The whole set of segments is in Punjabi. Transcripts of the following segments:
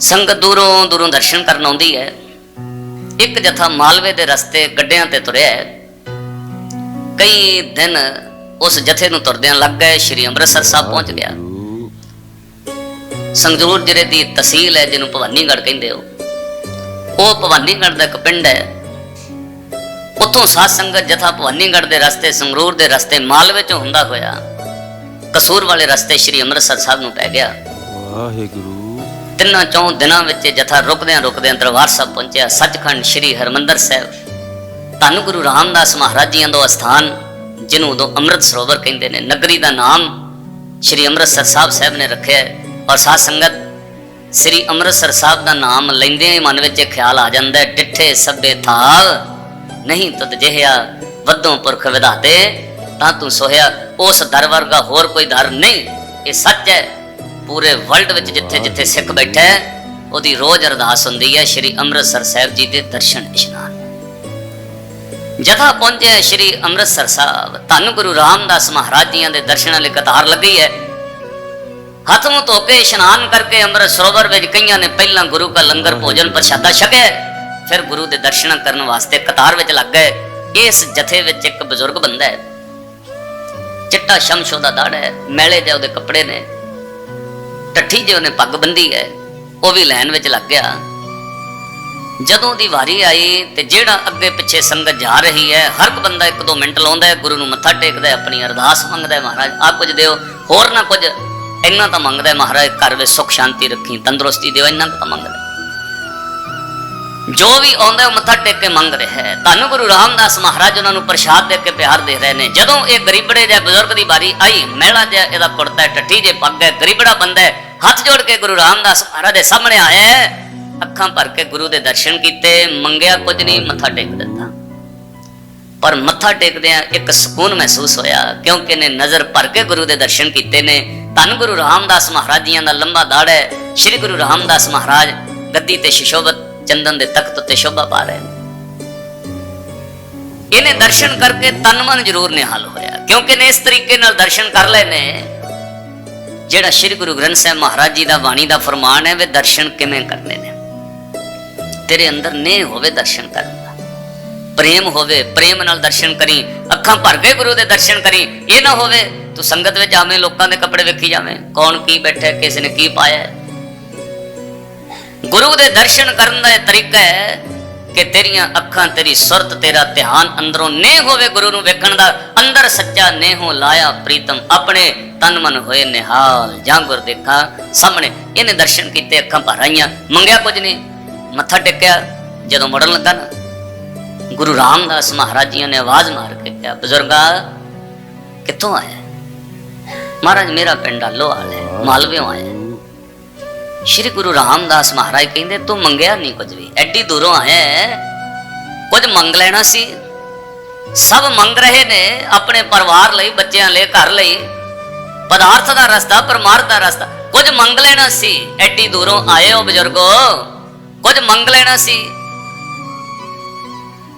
ਸੰਗਤ ਦੂਰੋਂ ਦੂਰੋਂ ਦਰਸ਼ਨ ਕਰਨ ਆਉਂਦੀ ਹੈ। ਇੱਕ ਜਥਾ ਮਾਲਵੇ ਦੇ ਰਸਤੇ ਗੱਡਿਆਂ ਤੇ ਤੁਰਿਆ ਹੈ। ਕਈ ਦਿਨ ਉਸ ਜਥੇ ਨੂੰ ਤੁਰਦਿਆਂ ਲੱਗ ਗਏ ਸ਼੍ਰੀ ਅੰਮ੍ਰਿਤਸਰ ਸਾਹਿਬ ਪਹੁੰਚ ਗਿਆ। ਸੰਗਰੂਰ ਜ਼ਿਲ੍ਹੇ ਦੀ ਤਹਿਸੀਲ ਹੈ ਜਿਹਨੂੰ ਭਵਾਨੀਗੜ੍ਹ ਕਹਿੰਦੇ ਹੋ। ਉਹ ਭਵਾਨੀਗੜ੍ਹ ਦਾ ਇੱਕ ਪਿੰਡ ਹੈ। ਉੱਥੋਂ ਸਾਧ ਸੰਗਤ ਜਥਾ ਭਵਾਨੀਗੜ੍ਹ ਦੇ ਰਸਤੇ ਸੰਗਰੂਰ ਦੇ ਰਸਤੇ ਮਾਲਵੇ ਚੋਂ ਹੁੰਦਾ ਹੋਇਆ ਕਸੂਰ ਵਾਲੇ ਰਸਤੇ ਸ਼੍ਰੀ ਅੰਮ੍ਰਿਤਸਰ ਸਾਹਿਬ ਨੂੰ ਪੈ ਗਿਆ। ਵਾਹਿਗੁਰੂ। ਤਿੰਨਾਂ ਚੌਂ ਦਿਨਾਂ ਵਿੱਚ ਜਥਾ ਰੁਕਦਿਆਂ ਰੁਕਦਿਆਂ ਦਰਬਾਰ ਸਾਹਿਬ ਪਹੁੰਚਿਆ। ਸੱਚਖੰਡ ਸ੍ਰੀ ਹਰਮੰਦਰ ਸਾਹਿਬ। ਧੰਨ ਗੁਰੂ ਰਾਮਦਾਸ ਮਹਾਰਾਜ ਜੀਆਂ ਦਾ ਅਸਥਾਨ, ਜਿਹਨੂੰ ਉਦੋਂ ਅੰਮ੍ਰਿਤ ਸਰੋਵਰ ਕਹਿੰਦੇ ਨੇ। ਨਗਰੀ ਦਾ ਨਾਮ ਸ੍ਰੀ ਅੰਮ੍ਰਿਤਸਰ ਸਾਹਿਬ ਸਾਹਿਬ ਨੇ ਰੱਖਿਆ ਔਰ ਸਾਧ ਸੰਗਤ, ਸ੍ਰੀ ਅੰਮ੍ਰਿਤਸਰ ਸਾਹਿਬ ਦਾ ਨਾਮ ਲੈਂਦੇ ਹੀ ਮਨ ਵਿੱਚ ਇਹ ਖਿਆਲ ਆ ਜਾਂਦਾ ਹੈ, ਡਿੱਠੇ ਸਭੇ ਥਾਲ ਨਹੀਂ ਤਦ ਜਿਹਿਆ ਵੱਧੋਂ ਪੁਰਖ ਵਿਧਾਤੇ, ਤਾਂ ਤੂੰ ਸੋਹਿਆ, ਉਸ ਦਰ ਵਰਗਾ ਹੋਰ ਕੋਈ ਦਰ ਨਹੀਂ। ਇਹ ਸੱਚ ਹੈ। ਪੂਰੇ ਵਰਲਡ ਵਿੱਚ ਜਿੱਥੇ ਜਿੱਥੇ ਸਿੱਖ ਬੈਠਾ ਹੈ, ਉਹਦੀ ਰੋਜ਼ ਅਰਦਾਸ ਹੁੰਦੀ ਹੈ ਸ੍ਰੀ ਅੰਮ੍ਰਿਤਸਰ ਸਾਹਿਬ ਜੀ ਦੇ ਦਰਸ਼ਨ ਇਸ਼ਨਾਨ। ਜਥਾ ਪਹੁੰਚਿਆ ਸ੍ਰੀ ਅੰਮ੍ਰਿਤਸਰ ਸਾਹਿਬ। ਧੰਨ ਗੁਰੂ ਰਾਮਦਾਸ ਮਹਾਰਾਜ ਜੀਆਂ ਦੇ ਦਰਸ਼ਨਾਂ ਲਈ ਕਤਾਰ ਲੱਗੀ ਹੈ। ਹੱਥ ਨੂੰ ਧੋ ਕੇ ਇਸ਼ਨਾਨ ਕਰਕੇ ਅੰਮ੍ਰਿਤ ਸਰੋਵਰ ਵਿੱਚ ਕਈਆਂ ਨੇ ਪਹਿਲਾਂ ਗੁਰੂ ਦਾ ਲੰਗਰ ਭੋਜਨ ਪ੍ਰਸ਼ਾਦਾ ਛਕਿਆ ਫਿਰ ਗੁਰੂ ਦੇ ਦਰਸ਼ਨ ਕਰਨ ਵਾਸਤੇ ਕਤਾਰ ਵਿੱਚ ਲੱਗ ਗਏ ਇਸ ਜਥੇ ਵਿੱਚ ਇੱਕ ਬਜ਼ੁਰਗ ਬੰਦਾ ਹੈ। ਚਿੱਟਾ ਸ਼ਮਸ਼ੋ ਦਾ ਦਾੜ ਹੈ, ਮੈਲੇ ਜਿਹੇ ਉਹਦੇ ਕੱਪੜੇ ਨੇ। ਟੱਠੀ ਜੇ ਉਹਨੇ ਪੱਗ ਬੰਦੀ ਹੈ, ਉਹ ਵੀ ਲਾਈਨ ਵਿੱਚ ਲੱਗ ਗਿਆ। ਜਦੋਂ ਦੀ ਵਾਰੀ ਆਈ ਤੇ ਜਿਹੜਾ ਅੱਗੇ ਪਿੱਛੇ ਸੰਗਤ ਜਾ ਰਹੀ ਹੈ, ਹਰ ਇੱਕ ਬੰਦਾ ਇੱਕ ਦੋ ਮਿੰਟ ਲਾਉਂਦਾ ਹੈ, ਗੁਰੂ ਨੂੰ ਮੱਥਾ ਟੇਕਦਾ ਹੈ, ਆਪਣੀ ਅਰਦਾਸ ਮੰਗਦਾ ਹੈ ਮਹਾਰਾਜ ਆ ਕੁਝ ਦਿਓ, ਹੋਰ ਨਾ ਕੁਝ, ਇੰਨਾ ਤਾਂ ਮੰਗਦਾ ਹੈ ਮਹਾਰਾਜ, ਘਰ ਵਿੱਚ ਸੁਖ ਸ਼ਾਂਤੀ ਰੱਖੀ, ਤੰਦਰੁਸਤੀ ਦਿਓ, ਇੰਨਾ ਤਾਂ ਮੰਗਦਾ ਜੋ ਵੀ ਆਉਂਦਾ ਉਹ ਮੱਥਾ ਟੇਕ ਕੇ ਮੰਗ ਰਿਹਾ ਹੈ। ਧੰਨ ਗੁਰੂ ਰਾਮਦਾਸ ਮਹਾਰਾਜ ਉਹਨਾਂ ਨੂੰ ਪ੍ਰਸ਼ਾਦ ਦੇ ਕੇ ਪਿਆਰ ਦੇ ਰਹੇ ਨੇ। ਜਦੋਂ ਇਹ ਗਰੀਬੜੇ ਜਿਹੇ ਬਜ਼ੁਰਗ ਦੀ ਵਾਰੀ ਆਈ, ਮਹਿਲਾ ਜਿਹਾ ਇਹਦਾ ਕੁੜਤਾ ਹੈ ਟੱਠੀ ਜੇ ਪੱਗ ਹੈ, ਗਰੀਬੜਾ ਬੰਦਾ ਹੈ ਹੱਥ ਜੋੜ ਕੇ ਗੁਰੂ ਰਾਮਦਾਸ ਮਹਾਰਾਜ ਦੇ ਸਾਹਮਣੇ ਆਇਆ ਅੱਖਾਂ ਭਰ ਕੇ ਗੁਰੂ ਦੇ ਦਰਸ਼ਨ ਕੀਤੇ। ਮੰਗਿਆ ਕੁਝ ਨਹੀਂ, ਮੱਥਾ ਟੇਕ ਦਿੱਤਾ। ਪਰ ਮੱਥਾ ਟੇਕਦਿਆਂ ਇੱਕ ਸਕੂਨ ਮਹਿਸੂਸ ਹੋਇਆ, ਕਿਉਂਕਿ ਇਹਨੇ ਨਜ਼ਰ ਭਰ ਕੇ ਗੁਰੂ ਦੇ ਦਰਸ਼ਨ ਕੀਤੇ ਨੇ। ਧੰਨ ਗੁਰੂ ਰਾਮਦਾਸ ਮਹਾਰਾਜ ਜੀਆਂ ਦਾ ਲੰਬਾ ਦਾੜ ਹੈ। ਸ੍ਰੀ ਗੁਰੂ ਰਾਮਦਾਸ ਮਹਾਰਾਜ ਗੱਦੀ ਤੇ ਸ਼ਿਸ਼ੋਭਤ ਚੰਦਨ ਦੇ ਤਖਤ ਉੱਤੇ ਸ਼ੋਭਾ ਪਾ ਰਹੇ ਨੇ। ਇਹਨੇ ਦਰਸ਼ਨ ਕਰਕੇ ਤਨ ਮਨ ਜ਼ਰੂਰ ਨਿਹਾਲ ਹੋਇਆ, ਕਿਉਂਕਿ ਇਹਨੇ ਇਸ ਤਰੀਕੇ ਨਾਲ ਦਰਸ਼ਨ ਕਰ ਲਏ ਨੇ। ਜਿਹੜਾ ਸ੍ਰੀ ਗੁਰੂ ਗ੍ਰੰਥ ਸਾਹਿਬ ਮਹਾਰਾਜ ਜੀ ਦਾ ਬਾਣੀ ਦਾ ਫਰਮਾਨ ਹੈ ਵੇ ਦਰਸ਼ਨ ਕਿਵੇਂ ਕਰਨੇ ਨੇ? ਤੇਰੇ ਅੰਦਰ ਨੇ ਹੋਵੇ ਦਰਸ਼ਨ ਕਰਨ ਦਾ ਪ੍ਰੇਮ ਹੋਵੇ ਪ੍ਰੇਮ ਨਾਲ ਦਰਸ਼ਨ ਕਰੀ ਅੱਖਾਂ ਭਰ ਕੇ ਗੁਰੂ ਦੇ ਦਰਸ਼ਨ ਕਰੀ ਇਹ ਨਾ ਹੋਵੇ ਤੂੰ ਸੰਗਤ ਵਿੱਚ ਆਵੇਂ ਲੋਕਾਂ ਦੇ ਕੱਪੜੇ ਵੇਖੀ ਜਾਵੇਂ ਕੌਣ ਕੀ ਬੈਠਾ ਹੈ, ਕਿਸ ਨੇ ਕੀ ਪਾਇਆ ਗੁਰੂ ਦੇ ਦਰਸ਼ਨ ਕਰਨ ਦਾ ਇਹ ਤਰੀਕਾ ਹੈ ਕਿ ਤੇਰੀਆਂ ਅੱਖਾਂ ਤੇਰੀ ਸੁਰਤ, ਤੇਰਾ ਧਿਆਨ ਅੰਦਰੋਂ ਨੇ ਹੋਵੇ ਗੁਰੂ ਨੂੰ ਵੇਖਣ ਦਾ, ਅੰਦਰ ਸੱਚਾ ਨੇਹੋ ਲਾਇਆ ਪ੍ਰੀਤਮ, ਆਪਣੇ ਤਨ ਮਨ ਹੋਏ ਨਿਹਾਲ, ਜਾਂ ਗੁਰ ਦੇਖਾਂ ਸਾਹਮਣੇ। ਇਹਨੇ ਦਰਸ਼ਨ ਕੀਤੇ, ਅੱਖਾਂ ਭਰ ਆਈਆਂ, ਮੰਗਿਆ ਕੁਝ ਨਹੀਂ। ਮੱਥਾ ਟੇਕਿਆ, ਜਦੋਂ ਮੁੜਨ ਲੱਗਾ ਨਾ, ਗੁਰੂ ਰਾਮਦਾਸ ਮਹਾਰਾਜ ਜੀ ਨੇ ਆਵਾਜ਼ ਮਾਰ ਕੇ ਕਿਹਾ, ਬਜ਼ੁਰਗਾ, ਕਿੱਥੋਂ ਆਇਆ? ਮਹਾਰਾਜ, ਮੇਰਾ ਪਿੰਡ ਆਲੋਵਾਲ ਹੈ ਮਾਲਵਿਓਂ ਆਇਆ। ਸ਼੍ਰੀ ਗੁਰੂ ਰਾਮਦਾਸ ਮਹਾਰਾਜ ਕਹਿੰਦੇ, ਤੂੰ ਮੰਗਿਆ ਨਹੀਂ ਕੁਝ ਵੀ। ਐਡੀ ਦੂਰੋਂ ਆਇਆ ਹੈ। ਕੁਝ ਮੰਗ ਲੈਣਾ ਸੀ। ਸਭ ਮੰਗ ਰਹੇ ਨੇ ਆਪਣੇ ਪਰਿਵਾਰ ਲਈ, ਬੱਚਿਆਂ ਲਈ, ਘਰ ਲਈ। ਪਦਾਰਥ ਦਾ ਰਸਤਾ, ਪਰਮਾਰਥ ਦਾ ਰਸਤਾ। ਕੁਝ ਮੰਗ ਲੈਣਾ ਸੀ। ਐਡੀ ਦੂਰੋਂ ਆਏ ਹੋ ਬਜ਼ੁਰਗੋ। ਕੁਝ ਮੰਗ ਲੈਣਾ ਸੀ।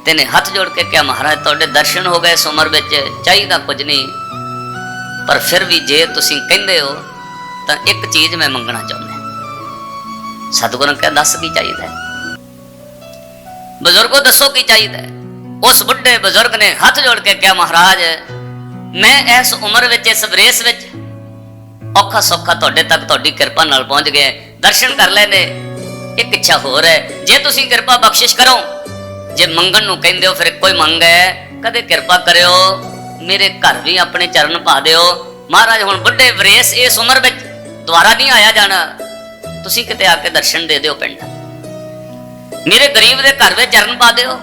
ਤੇਨੇ ਹੱਥ ਜੋੜ ਕੇ ਕਿਹਾ, ਮਹਾਰਾਜ, ਤੁਹਾਡੇ ਦਰਸ਼ਨ ਹੋ ਗਏ ਇਸ ਉਮਰ ਵਿੱਚ। ਚਾਹੀਦਾ ਕੁਝ ਨਹੀਂ ਪਰ ਫਿਰ ਵੀ ਜੇ ਤੁਸੀਂ ਕਹਿੰਦੇ ਹੋ, ਤਾਂ ਇੱਕ ਚੀਜ਼ ਮੈਂ ਮੰਗਣਾ ਚਾਹੁੰਦਾ ਸਤਿਗੁਰੂ ਨੇ ਕਿਹਾ ਦੱਸ ਕੀ ਚਾਹੀਦਾ ਹੈ? ਬਜ਼ੁਰਗੋ ਦੱਸੋ ਕੀ ਚਾਹੀਦਾ ਹੈ? ਉਸ ਬੁੱਢੇ ਬਜ਼ੁਰਗ ਨੇ ਹੱਥ ਜੋੜ ਕੇ ਕਿਹਾ, ਮਹਾਰਾਜ, ਮੈਂ ਇਸ ਉਮਰ ਵਿੱਚ, ਇਸ ਵਰੇਸ ਵਿੱਚ ਔਖਾ ਸੌਖਾ ਤੁਹਾਡੇ ਤੱਕ ਤੁਹਾਡੀ ਕਿਰਪਾ ਨਾਲ ਪਹੁੰਚ ਗਿਆ ਦਰਸ਼ਨ ਕਰ ਲਏ ਨੇ ਇੱਕ ਇੱਛਾ ਹੋਰ ਹੈ, ਜੇ ਤੁਸੀਂ ਕਿਰਪਾ ਬਖਸ਼ਿਸ਼ ਕਰੋ, ਜੇ ਮੰਗਣ ਨੂੰ ਕਹਿੰਦੇ ਹੋ, ਫਿਰ ਕੋਈ ਮੰਗ ਹੈ, ਕਦੇ ਕਿਰਪਾ ਕਰਿਓ, ਮੇਰੇ ਘਰ ਵੀ ਆਪਣੇ ਚਰਨ ਪਾ ਦਿਓ। ਮਹਾਰਾਜ, ਹੁਣ ਬੁੱਢੇ ਵਰੇਸ ਇਸ ਉਮਰ ਵਿੱਚ ਦੁਬਾਰਾ ਨਹੀਂ ਆਇਆ ਜਾਣਾ। ਤੁਸੀਂ ਕਿਤੇ ਆ ਕੇ ਦਰਸ਼ਨ ਦੇ ਦਿਓ ਪਿੰਡ। ਮੇਰੇ ਗਰੀਬ ਦੇ ਘਰ ਵਿੱਚ ਚਰਨ ਪਾ ਦਿਓ।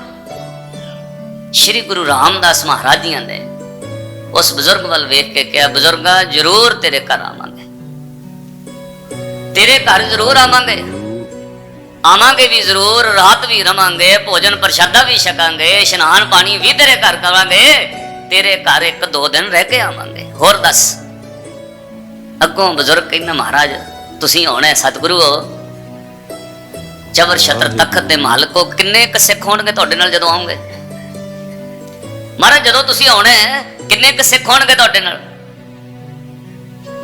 ਸ਼੍ਰੀ ਗੁਰੂ ਰਾਮਦਾਸ ਮਹਾਰਾਜ ਜੀਆਂ ਨੇ ਉਸ ਬਜ਼ੁਰਗ ਵੱਲ ਵੇਖ ਕੇ ਕਿਹਾ, ਬਜ਼ੁਰਗਾ, ਜ਼ਰੂਰ ਤੇਰੇ ਘਰ ਆਵਾਂਗੇ। ਤੇਰੇ ਘਰ ਜ਼ਰੂਰ ਆਵਾਂਗੇ। ਆਵਾਂਗੇ ਵੀ ਜ਼ਰੂਰ, ਰਾਤ ਵੀ ਰਵਾਂਗੇ, ਭੋਜਨ ਪ੍ਰਸ਼ਾਦਾ ਵੀ ਛਕਾਂਗੇ, ਇਸ਼ਨਾਨ ਪਾਣੀ ਵੀ ਤੇਰੇ ਘਰ ਕਰਾਂਗੇ। ਤੇਰੇ ਘਰ ਇੱਕ ਦੋ ਦਿਨ ਰਹਿ ਕੇ ਆਵਾਂਗੇ। ਹੋਰ ਦੱਸ, ਅੱਗੋਂ ਬਜ਼ੁਰਗ ਕਹਿੰਦਾ, ਮਹਾਰਾਜ ਤੁਸੀਂ ਆਉਣਾ ਹੈ ਸਤਿਗੁਰੂ ਹੋ ਜਬਰ ਛਤਰ ਤਖਤ ਦੇ ਮਾਲਕੋ ਕਿੰਨੇ ਕ ਸਿੱਖ ਹੋਣਗੇ ਤੁਹਾਡੇ ਨਾਲ ਜਦੋਂ ਆਉਂਗੇ? ਮਹਾਰਾਜ ਜਦੋਂ ਤੁਸੀਂ ਆਉਣਾ ਹੈ ਕਿੰਨੇ ਕ ਸਿੱਖ ਹੋਣਗੇ ਤੁਹਾਡੇ ਨਾਲ?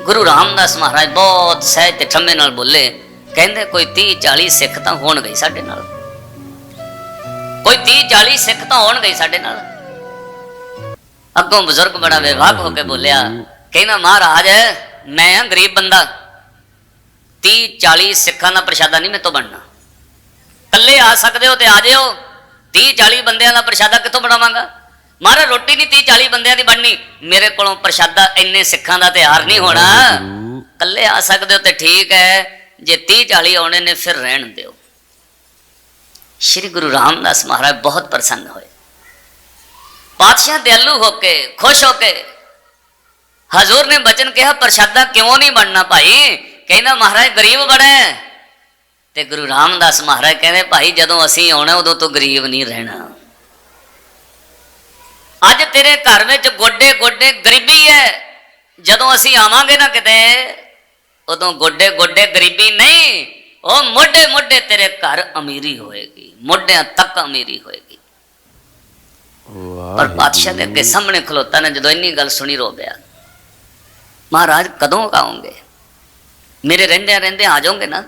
ਗੁਰੂ ਰਾਮਦਾਸ ਮਹਾਰਾਜ ਬਹੁਤ ਸਹਿਜ ਤੇ ਠੰਮੇ ਨਾਲ ਬੋਲੇ ਕਹਿੰਦੇ ਕੋਈ 30 40 ਸਿੱਖ ਤਾਂ ਹੋਣਗੇ ਹੀ ਸਾਡੇ ਨਾਲ। ਕੋਈ 30 40 ਸਿੱਖ ਤਾਂ ਹੋਣਗੇ ਹੀ ਸਾਡੇ ਨਾਲ। ਅੱਗੋਂ ਬਜ਼ੁਰਗ ਬੜਾ ਵਿਵਾਕ ਹੋ ਕੇ ਬੋਲਿਆ ਕਹਿੰਦਾ ਮਹਾਰਾਜ ਮੈਂ ਆ ਗਰੀਬ ਬੰਦਾ। 30 40 ਸਿੱਖਾਂ ਦਾ ਪ੍ਰਸ਼ਾਦਾ ਨਹੀਂ ਮੇਰੇ ਤੋਂ ਬਣਨਾ। ਇਕੱਲੇ ਆ ਸਕਦੇ ਹੋ ਤੇ ਆ ਜਿਓ। 30 40 ਬੰਦਿਆਂ ਦਾ ਪ੍ਰਸ਼ਾਦਾ ਕਿੱਥੋਂ ਬਣਾਵਾਂਗਾ? ਮਹਾਰਾਜ, ਰੋਟੀ ਨਹੀਂ 30 40 ਬੰਦਿਆਂ ਦੀ ਬਣਨੀ। ਮੇਰੇ ਕੋਲੋਂ ਪ੍ਰਸ਼ਾਦਾ ਇੰਨੇ ਸਿੱਖਾਂ ਦਾ ਤਿਆਰ ਨਹੀਂ ਹੋਣਾ। ਇਕੱਲੇ ਆ ਸਕਦੇ ਹੋ ਤੇ ਠੀਕ ਹੈ। ਜੇ 30 40 ਆਉਣੇ ਨੇ ਫਿਰ ਰਹਿਣ ਦਿਓ। ਸ਼੍ਰੀ ਗੁਰੂ ਰਾਮਦਾਸ ਮਹਾਰਾਜ ਬਹੁਤ ਪ੍ਰਸੰਨ ਹੋਏ। ਪਾਤਸ਼ਾਹ ਦਿਆਲੂ ਹੋ ਕੇ, ਖੁਸ਼ ਹੋ ਕੇ, ਹਜ਼ੂਰ ਨੇ ਬਚਨ ਕਿਹਾ, ਪ੍ਰਸ਼ਾਦਾ ਕਿਉਂ ਨਹੀਂ ਬਣਨਾ ਭਾਈ? ਕਹਿੰਦਾ ਮਹਾਰਾਜ ਗਰੀਬ ਬੜਾ ਹੈ। ਤੇ ਗੁਰੂ ਰਾਮਦਾਸ ਮਹਾਰਾਜ ਕਹਿੰਦੇ ਭਾਈ ਜਦੋਂ ਅਸੀਂ ਆਉਣਾ ਉਦੋਂ ਤੋਂ ਗਰੀਬ ਨਹੀਂ ਰਹਿਣਾ। ਅੱਜ ਤੇਰੇ ਘਰ ਵਿੱਚ ਗੋਡੇ ਗੋਡੇ ਗਰੀਬੀ ਹੈ। ਜਦੋਂ ਅਸੀਂ ਆਵਾਂਗੇ ਨਾ ਕਿਤੇ ਉਦੋਂ ਗੋਡੇ ਗੋਡੇ ਗਰੀਬੀ ਨਹੀਂ। ਉਹ ਮੋਢੇ ਮੋਢੇ ਤੇਰੇ ਘਰ ਅਮੀਰੀ ਹੋਏਗੀ। ਮੋਢਿਆਂ ਤੱਕ ਅਮੀਰੀ ਹੋਏਗੀ। ਪਰ ਪਾਤਸ਼ਾਹ ਦੇ ਅੱਗੇ ਸਾਹਮਣੇ ਖਲੋਤਾ ਨੇ ਜਦੋਂ ਇੰਨੀ ਗੱਲ ਸੁਣੀ ਰੋ ਪਿਆ ਮਹਾਰਾਜ ਕਦੋਂ ਆਉਂਗੇ? ਮੇਰੇ ਰਹਿੰਦੇ ਰਹਿੰਦੇ ਆ ਜਾਓਗੇ ਨਾ?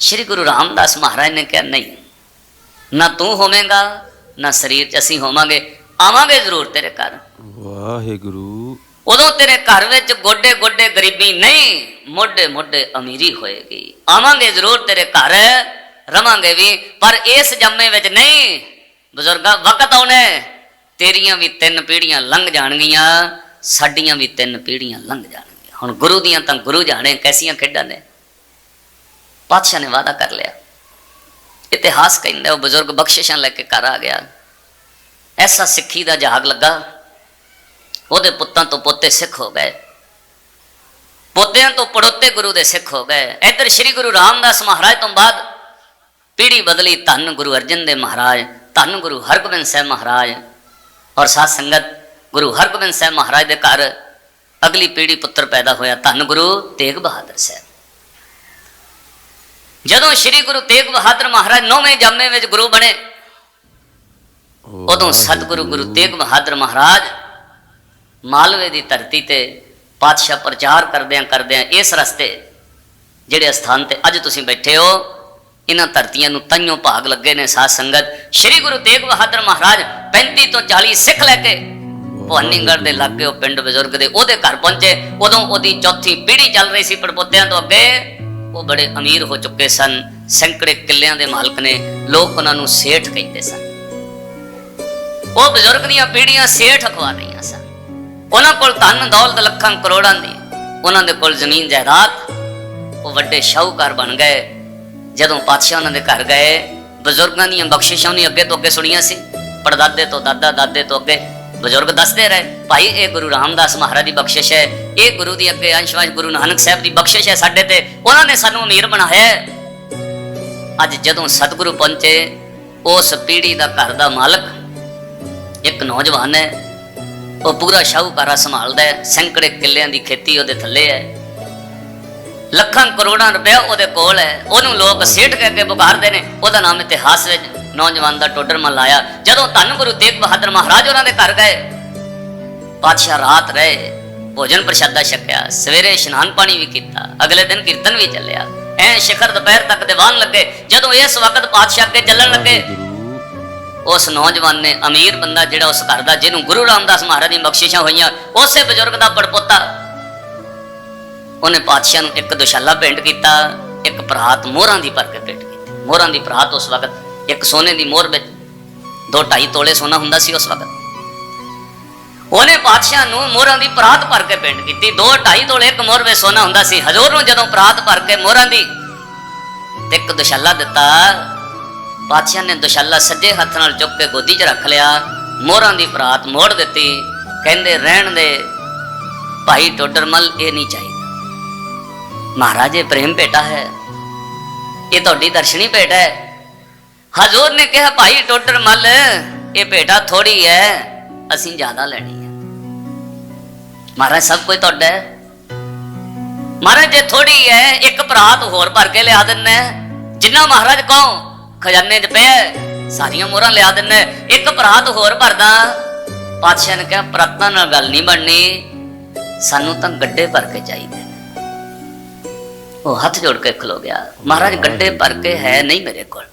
ਸ਼੍ਰੀ ਗੁਰੂ ਰਾਮਦਾਸ ਮਹਾਰਾਜ ਨੇ ਕਿਹਾ ਨਹੀਂ ਨਾ ਤੂੰ ਹੋਵੇਂਗਾ ਨਾ ਸਰੀਰ 'ਚ ਅਸੀਂ ਹੋਵਾਂਗੇ। ਆਵਾਂਗੇ ਜ਼ਰੂਰ ਤੇਰੇ ਘਰ। ਵਾਹਿਗੁਰੂ। ਉਦੋਂ ਤੇਰੇ ਘਰ ਵਿੱਚ ਗੋਡੇ ਗੋਡੇ ਗਰੀਬੀ ਨਹੀਂ ਮੋਢੇ ਮੋਢੇ ਅਮੀਰੀ ਹੋਏਗੀ। ਆਵਾਂਗੇ ਜ਼ਰੂਰ ਤੇਰੇ ਘਰ ਰਵਾਂਗੇ ਵੀ ਪਰ ਇਸ ਜੰਮੇ ਵਿੱਚ ਨਹੀਂ। ਬਜ਼ੁਰਗਾ ਵਕਤ ਆਉਣੇ ਤੇਰੀਆਂ ਵੀ ਤਿੰਨ ਪੀੜ੍ਹੀਆਂ ਲੰਘ ਜਾਣਗੀਆਂ ਸਾਡੀਆਂ ਵੀ ਤਿੰਨ ਪੀੜ੍ਹੀਆਂ ਲੰਘ ਜਾਣਗੀਆਂ। ਹੁਣ ਗੁਰੂ ਦੀਆਂ ਤਾਂ ਗੁਰੂ ਜਾਣੇ, ਕੈਸੀਆਂ ਖੇਡਾਂ ਨੇ। ਪਾਤਸ਼ਾਹ ਨੇ ਵਾਅਦਾ ਕਰ ਲਿਆ। ਇਤਿਹਾਸ ਕਹਿੰਦਾ, ਉਹ ਬਜ਼ੁਰਗ ਬਖਸ਼ਿਸ਼ਾਂ ਲੈ ਕੇ ਘਰ ਆ ਗਿਆ। ਐਸਾ ਸਿੱਖੀ ਦਾ ਜਹਾਗ ਲੱਗਾ। ਉਹਦੇ ਪੁੱਤਾਂ ਤੋਂ ਪੋਤੇ ਸਿੱਖ ਹੋ ਗਏ। ਪੋਤਿਆਂ ਤੋਂ ਪੜੋਤੇ ਗੁਰੂ ਦੇ ਸਿੱਖ ਹੋ ਗਏ। ਇੱਧਰ ਸ੍ਰੀ ਗੁਰੂ ਰਾਮਦਾਸ ਮਹਾਰਾਜ ਤੋਂ ਬਾਅਦ ਪੀੜੀ ਬਦਲੀ ਧੰਨ ਗੁਰੂ ਅਰਜਨ ਦੇ ਮਹਾਰਾਜ, ਧੰਨ ਗੁਰੂ ਹਰਗੋਬਿੰਦ ਸਾਹਿਬ ਮਹਾਰਾਜ ਔਰ ਸਾਧ ਸੰਗਤ ਗੁਰੂ ਹਰਗੋਬਿੰਦ ਸਾਹਿਬ ਮਹਾਰਾਜ ਦੇ ਘਰ ਅਗਲੀ ਪੀੜੀ ਪੁੱਤਰ ਪੈਦਾ ਹੋਇਆ ਧੰਨ ਗੁਰੂ ਤੇਗ ਬਹਾਦਰ ਸਾਹਿਬ। ਜਦੋਂ ਸ੍ਰੀ ਗੁਰੂ ਤੇਗ ਬਹਾਦਰ ਮਹਾਰਾਜ ਨੌਵੇਂ ਜਾਮੇ ਵਿੱਚ ਗੁਰੂ ਬਣੇ, ਉਦੋਂ ਸਤਿਗੁਰੂ ਗੁਰੂ ਤੇਗ ਬਹਾਦਰ ਮਹਾਰਾਜ ਮਾਲਵੇ ਦੀ ਧਰਤੀ ਤੇ ਪਾਤਸ਼ਾਹ ਪ੍ਰਚਾਰ ਕਰਦਿਆਂ ਕਰਦਿਆਂ ਇਸ ਰਸਤੇ ਜਿਹੜੇ ਸਥਾਨ ਤੇ ਅੱਜ ਤੁਸੀਂ ਬੈਠੇ ਹੋ, ਇਹਨਾਂ ਧਰਤੀਆਂ ਨੂੰ ਤਈਓ ਭਾਗ ਲੱਗੇ ਨੇ ਸਾਧ ਸੰਗਤ। ਸ੍ਰੀ ਗੁਰੂ ਤੇਗ ਬਹਾਦਰ ਮਹਾਰਾਜ 35 ਤੋਂ 40 ਸਿੱਖ ਲੈ ਕੇ ਭਵਾਨੀਗੜ੍ਹ ਦੇ ਲਾਗੇ ਉਹ ਪਿੰਡ ਬਜ਼ੁਰਗ ਦੇ ਉਹਦੇ ਘਰ ਪਹੁੰਚੇ। ਉਦੋਂ ਉਹਦੀ ਚੌਥੀ ਪੀੜ੍ਹੀ ਚੱਲ ਰਹੀ ਸੀ ਪੜਪੋਤਿਆਂ ਤੋਂ ਅੱਗੇ। ਉਹ ਬੜੇ ਅਮੀਰ ਹੋ ਚੁੱਕੇ ਸਨ। ਸੈਂਕੜੇ ਕਿੱਲਿਆਂ ਦੇ ਮਾਲਕ ਨੇ ਲੋਕ ਉਹਨਾਂ ਨੂੰ ਸੇਠ ਕਹਿੰਦੇ ਸਨ। ਉਹ ਬਜ਼ੁਰਗ ਦੀਆਂ ਪੀੜ੍ਹੀਆਂ ਸੇਠ ਅਖਵਾ ਰਹੀਆਂ ਸਨ। ਉਹਨਾਂ ਕੋਲ ਧਨ, ਦੌਲਤ, ਲੱਖਾਂ, ਕਰੋੜਾਂ ਦੀ। ਉਹਨਾਂ ਦੇ ਕੋਲ ਜ਼ਮੀਨ, ਜਾਇਦਾਦ। ਉਹ ਵੱਡੇ ਸ਼ਾਹੂਕਾਰ ਬਣ ਗਏ। ਜਦੋਂ ਪਾਤਸ਼ਾਹ ਉਹਨਾਂ ਦੇ ਘਰ ਗਏ, ਬਜ਼ੁਰਗਾਂ ਦੀਆਂ ਬਖਸ਼ਿਸ਼ਾਂ ਉਹਨੇ ਅੱਗੇ ਤੋਂ ਅੱਗੇ ਸੁਣੀਆਂ ਸੀ। ਪੜਦਾਦੇ ਤੋਂ ਦਾਦਾ, ਦਾਦੇ ਤੋਂ ਅੱਗੇ। ਬਜ਼ੁਰਗ ਦੱਸਦੇ ਰਹੇ ਭਾਈ ਇਹ ਗੁਰੂ ਰਾਮਦਾਸ ਮਹਾਰਾਜ ਦੀ ਬਖਸ਼ਿਸ਼ ਹੈ। ਇਹ ਗੁਰੂ ਦੀ ਅੱਗੇ ਅੰਸ਼ਵਾਜ ਗੁਰੂ ਨਾਨਕ ਸਾਹਿਬ ਦੀ ਬਖਸ਼ਿਸ਼ ਹੈ ਸਾਡੇ ਤੇ। ਉਹਨਾਂ ਨੇ ਸਾਨੂੰ ਅਮੀਰ ਬਣਾਇਆ। ਅੱਜ ਜਦੋਂ ਸਤਿਗੁਰੂ ਪਹੁੰਚੇ ਉਸ ਪੀੜ੍ਹੀ ਦਾ ਘਰ ਦਾ ਮਾਲਕ ਇੱਕ ਨੌਜਵਾਨ ਹੈ। ਉਹ ਪੂਰਾ ਸ਼ਾਹੂਕਾਰਾ ਸੰਭਾਲਦਾ ਹੈ। ਸੈਂਕੜੇ ਕਿੱਲਿਆਂ ਦੀ ਖੇਤੀ ਉਹਦੇ ਥੱਲੇ ਹੈ। ਲੱਖਾਂ ਕਰੋੜਾਂ ਰੁਪਏ ਉਹਦੇ ਕੋਲ ਹੈ। ਉਹਨੂੰ ਲੋਕ ਸੇਠ ਕਹਿ ਕੇ ਪੁਕਾਰਦੇ ਨੇ ਉਹਦਾ ਨਾਮ ਇਤਿਹਾਸ ਵਿੱਚ ਨੌਜਵਾਨ ਦਾ ਟੋਡਰ ਮਨ ਲਾਇਆ ਜਦੋਂ ਧੰਨ ਗੁਰੂ ਤੇਗ ਬਹਾਦਰ ਮਹਾਰਾਜ ਉਹਨਾਂ ਦੇ ਘਰ ਗਏ, ਪਾਤਸ਼ਾਹ ਰਾਤ ਰਹੇ, ਭੋਜਨ ਪ੍ਰਸ਼ਾਦਾ ਛਕਿਆ, ਸਵੇਰੇ ਇਸ਼ਨਾਨ ਪਾਣੀ ਵੀ ਕੀਤਾ, ਅਗਲੇ ਦਿਨ ਕੀਰਤਨ ਵੀ ਚੱਲਿਆ। ਐ ਸਿਖਰ ਦੁਪਹਿਰ ਤੱਕ ਦੀਵਾਨ ਲੱਗੇ, ਜਦੋਂ ਇਸ ਵਕਤ ਪਾਤਸ਼ਾਹ ਅੱਗੇ ਚੱਲਣ ਲੱਗੇ, ਉਸ ਨੌਜਵਾਨ ਨੇ ਅਮੀਰ ਬੰਦਾ ਜਿਹੜਾ ਉਸ ਘਰ ਦਾ, ਜਿਹਨੂੰ ਗੁਰੂ ਰਾਮਦਾਸ ਮਹਾਰਾਜ ਦੀ ਬਖਸ਼ਿਸ਼ਾਂ ਹੋਈਆਂ, ਉਸੇ ਬਜ਼ੁਰਗ ਦਾ ਪੜਪੋਤਾ। ਉਹਨੇ ਪਾਤਸ਼ਾਹ ਨੂੰ ਇੱਕ ਦੁਸ਼ਾਲਾ ਭੇਂਟ ਕੀਤਾ, ਇੱਕ ਭਰਾਤ ਮੋਹਰਾਂ ਦੀ ਭਰ ਕੇ ਭੇਂਟ ਕੀਤੀ। ਮੋਹਰਾਂ ਦੀ ਭਰਾਤ ਉਸ ਵਕਤ ਇੱਕ ਸੋਨੇ ਦੀ ਮੋਹਰ ਵਿੱਚ ਦੋ ਢਾਈ ਤੋਲੇ ਸੋਨਾ ਹੁੰਦਾ ਸੀ ਉਸ ਵਕਤ। ਉਹਨੇ ਪਾਤਸ਼ਾਹ ਨੂੰ ਮੋਹਰਾਂ ਦੀ ਭਰਾਤ ਭਰ ਕੇ ਭੇਂਟ ਕੀਤੀ। ਦੋ ਢਾਈ ਤੋਲੇ ਇੱਕ ਮੋਹਰ ਵਿੱਚ ਸੋਨਾ ਹੁੰਦਾ ਸੀ। ਹਜ਼ੂਰ ਨੂੰ ਜਦੋਂ ਭਰਾਤ ਭਰ ਕੇ ਮੋਹਰਾਂ ਦੀ ਤੇ ਇੱਕ ਦੁਸ਼ਾਲਾ ਦਿੱਤਾ, ਪਾਤਸ਼ਾਹ ਨੇ ਦੁਸ਼ਾਲਾ ਸੱਜੇ ਹੱਥ ਨਾਲ ਚੁੱਕ ਕੇ ਗੋਦੀ 'ਚ ਰੱਖ ਲਿਆ। ਮੋਹਰਾਂ ਦੀ ਭਰਾਤ ਮੋੜ ਦਿੱਤੀ। ਕਹਿੰਦੇ, ਰਹਿਣ ਦੇ, ਭਾਈ ਟੋਡਰਮਲ ਇਹ ਨਹੀਂ ਚਾਹੀਦਾ। ਮਹਾਰਾਜੇ, ਪ੍ਰੇਮ ਭੇਟਾ ਹੈ। ਇਹ ਤੁਹਾਡੀ ਦਰਸ਼ਨੀ ਭੇਟ ਹੈ। ਹਜ਼ੂਰ ਨੇ ਕਿਹਾ, ਭਾਈ ਟੋਡਰਮਲ ਇਹ ਭੇਟਾ ਥੋੜੀ ਹੈ ਅਸੀਂ ਜ਼ਿਆਦਾ ਲੈਣੀ ਹੈ ਮਹਾਰਾਜ, ਸਭ ਕੁਝ ਤੁਹਾਡਾ ਹੈ ਮਹਾਰਾਜ, ਜੇ ਥੋੜੀ ਹੈ ਇੱਕ ਭਰਾਤ ਹੋਰ ਭਰ ਕੇ ਲਿਆ ਦਿੰਨਾ ਜਿੰਨਾ ਮਹਾਰਾਜ ਕਹੋ, ਖਜ਼ਾਨੇ 'ਚ ਪਿਆ ਸਾਰੀਆਂ ਮੋਹਰਾਂ ਲਿਆ ਦਿੰਨਾ ਇੱਕ ਭਰਾਤ ਹੋਰ ਭਰਦਾ। ਪਾਤਸ਼ਾਹ ਨੇ ਕਿਹਾ ਪ੍ਰਾਤਾਂ ਨਾਲ ਗੱਲ ਨਹੀਂ ਬਣਨੀ। ਸਾਨੂੰ ਤਾਂ ਗੱਡੇ ਭਰ ਕੇ ਚਾਹੀਦੇ ਉਹ ਹੱਥ ਜੋੜ ਕੇ ਖਲੋ ਗਿਆ। ਮਹਾਰਾਜ, ਗੱਡੇ ਭਰ ਕੇ ਹੈ ਨਹੀਂ ਮੇਰੇ ਕੋਲ।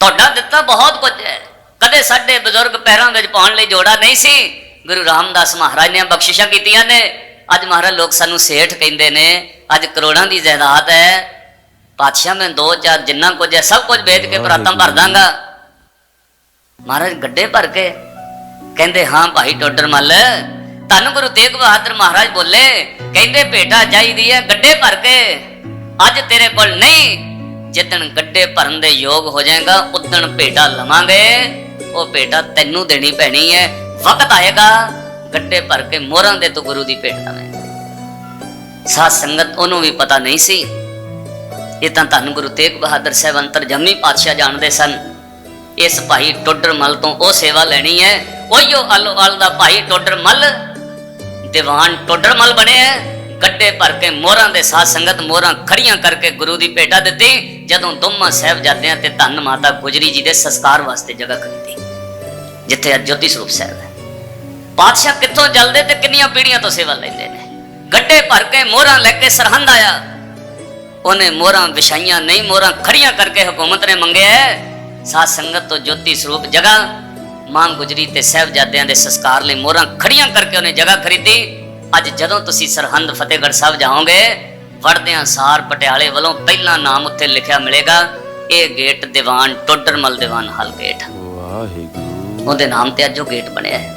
ਤੁਹਾਡਾ ਦਿੱਤਾ ਬਹੁਤ ਕੁਝ ਹੈ। ਕਦੇ ਸਾਡੇ ਬਜ਼ੁਰਗ ਪੈਰਾਂ ਵਿੱਚ ਪਾਉਣ ਲਈ ਜੋੜਾ ਨਹੀਂ ਸੀ। ਗੁਰੂ ਰਾਮਦਾਸ ਮਹਾਰਾਜ ਨੇ ਬਖਸ਼ਿਸ਼ਾਂ ਕੀਤੀਆਂ ਨੇ। ਅੱਜ ਮਹਾਰਾਜ ਲੋਕ ਸਾਨੂੰ ਸੇਠ ਕਹਿੰਦੇ ਨੇ ਅੱਜ ਕਰੋੜਾਂ ਦੀ ਜਾਇਦਾਦ ਹੈ। ਪਾਤਸ਼ਾਹ ਮੈਂ ਦੋ ਚਾਰ ਜਿੰਨਾ ਕੁਝ ਹੈ ਸਭ ਕੁਝ ਵੇਚ ਕੇ ਬਰਾਤਾਂ ਭਰ ਦਾਂਗਾ। ਮਹਾਰਾਜ ਗੱਡੇ ਭਰ ਕੇ ਕਹਿੰਦੇ ਹਾਂ ਭਾਈ ਟੋਡਰ ਮੱਲ ਧੰਨ ਗੁਰੂ ਤੇਗ ਬਹਾਦਰ ਮਹਾਰਾਜ ਬੋਲੇ। ਕਹਿੰਦੇ ਭੇਟਾ ਚਾਹੀਦੀ ਹੈ ਗੱਡੇ ਭਰ ਕੇ। ਅੱਜ ਤੇਰੇ ਕੋਲ ਨਹੀਂ ਜਿੱਦਣ ਗੱਡੇ ਭਰਨ ਦੇ ਯੋਗ ਹੋ ਜਾਏਗਾ, ਉਦਣ ਭੇਟਾ ਲਵਾਂਗੇ। ਉਹ ਭੇਟਾ ਤੈਨੂੰ ਦੇਣੀ ਪੈਣੀ ਹੈ ਵਕਤ ਆਏਗਾ, ਗੱਡੇ ਭਰ ਕੇ ਮੋਹਰਾਂ ਦੇ ਤੂੰ ਗੁਰੂ ਦੀ ਭੇਟ ਦਵੇਂ ਸਾਧ ਸੰਗਤ, ਉਹਨੂੰ ਵੀ ਪਤਾ ਨਹੀਂ ਸੀ। ਇਹ ਤਾਂ ਧੰਨ ਗੁਰੂ ਤੇਗ ਬਹਾਦਰ ਸਾਹਿਬ ਅੰਤਰਜਮੀ ਪਾਤਸ਼ਾਹ ਜਾਣਦੇ ਸਨ। ਇਸ ਭਾਈ ਟੋਡਰ ਮਲ ਤੋਂ ਉਹ ਸੇਵਾ ਲੈਣੀ ਹੈ ਉਹੀਓ ਅਲੋ ਅਲ ਦਾ ਭਾਈ ਟੋਡਰ ਮਲ। ਦੀਵਾਨ ਟੋਡਰ ਮਲ ਬਣਿਆ ਗੱਡੇ ਭਰ ਕੇ ਮੋਹਰਾਂ ਦੇ ਸਾਧ ਸੰਗਤ ਮੋਹਰਾਂ ਖੜੀਆਂ ਕਰਕੇ ਗੁਰੂ ਦੀ ਭੇਟਾ ਦਿੱਤੀ। ਜਦੋਂ ਦੋਮਾ ਸਾਹਿਬਜ਼ਾਦਿਆਂ ਤੇ ਧੰਨ ਮਾਤਾ ਗੁਜਰੀ ਜੀ ਦੇ ਸੰਸਕਾਰ ਵਾਸਤੇ ਜਗ੍ਹਾ ਖਰੀਦੀ। ਜਿੱਥੇ ਅੱਜ ਜੋਤੀ ਸਰੂਪ ਸਾਹਿਬ ਹੈ। ਪਾਤਸ਼ਾਹ ਕਿੱਥੋਂ ਜਲਦੇ ਤੇ ਕਿੰਨੀਆਂ ਪੀੜ੍ਹੀਆਂ ਤੋਂ ਸੇਵਾ ਲੈਂਦੇ ਨੇ? ਗੱਡੇ ਭਰ ਕੇ ਮੋਹਰਾਂ ਲੈ ਕੇ ਸਰਹੰਦ ਆਇਆ। ਉਹਨੇ ਮੋਹਰਾਂ ਵਿਛਾਈਆਂ, ਨਹੀਂ ਮੋਹਰਾਂ ਖੜੀਆਂ ਕਰਕੇ ਹਕੂਮਤ ਨੇ ਮੰਗਿਆ ਹੈ। ਸਾਧ ਸੰਗਤ ਤੋਂ ਜੋਤੀ ਸਰੂਪ ਜਗ੍ਹਾ, ਮਾਂ ਗੁਜਰੀ ਤੇ ਸਹਿਬਜ਼ਾਦਿਆਂ ਦੇ ਸੰਸਕਾਰ ਲਈ ਮੋਹਰਾਂ ਖੜੀਆਂ ਕਰਕੇ ਉਹਨੇ ਜਗ੍ਹਾ ਖਰੀਦੀ। ਅੱਜ ਜਦੋਂ ਤੁਸੀਂ ਸਰਹੰਦ ਫਤਿਹਗੜ੍ਹ ਸਾਹਿਬ ਜਾਓਗੇ ਵੜਦਿਆਂ ਸਾਰ ਪਟਿਆਲੇ ਵੱਲੋਂ ਪਹਿਲਾ ਨਾਮ ਉੱਥੇ ਲਿਖਿਆ ਮਿਲੇਗਾ ਇਹ ਗੇਟ ਦੀਵਾਨ ਟੋਡਰਮਲ ਦੀਵਾਨ ਹਲ ਗੇਟ। ਵਾਹਿਗੁਰੂ। ਉਹਦੇ ਨਾਮ ਤੇ ਅੱਜ ਉਹ ਗੇਟ ਬਣਿਆ ਹੈ।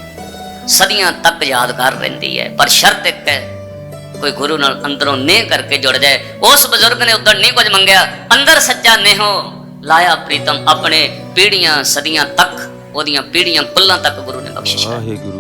ਸਦੀਆਂ ਤੱਕ ਯਾਦਗਾਰ ਰਹਿੰਦੀ ਹੈ ਪਰ ਸ਼ਰਤ ਇੱਕ ਹੈ ਕੋਈ ਗੁਰੂ ਨਾਲ ਅੰਦਰੋਂ ਨੇ ਕਰਕੇ ਜੁੜ ਜਾਏ। ਉਸ ਬਜ਼ੁਰਗ ਨੇ ਉਦੋਂ ਨਹੀਂ ਕੁਝ ਮੰਗਿਆ ਅੰਦਰ ਸੱਚਾ ਨੇਹੋ ਲਾਇਆ ਪ੍ਰੀਤਮ ਆਪਣੇ ਪੀੜੀਆਂ ਸਦੀਆਂ ਤੱਕ ਉਹਦੀਆਂ ਪੀੜੀਆਂ ਕੁੱਲਾਂ ਤੱਕ ਗੁਰੂ ਨੇ ਬਖਸ਼ਿਸ਼ ਵਾਹਿਗੁਰੂ।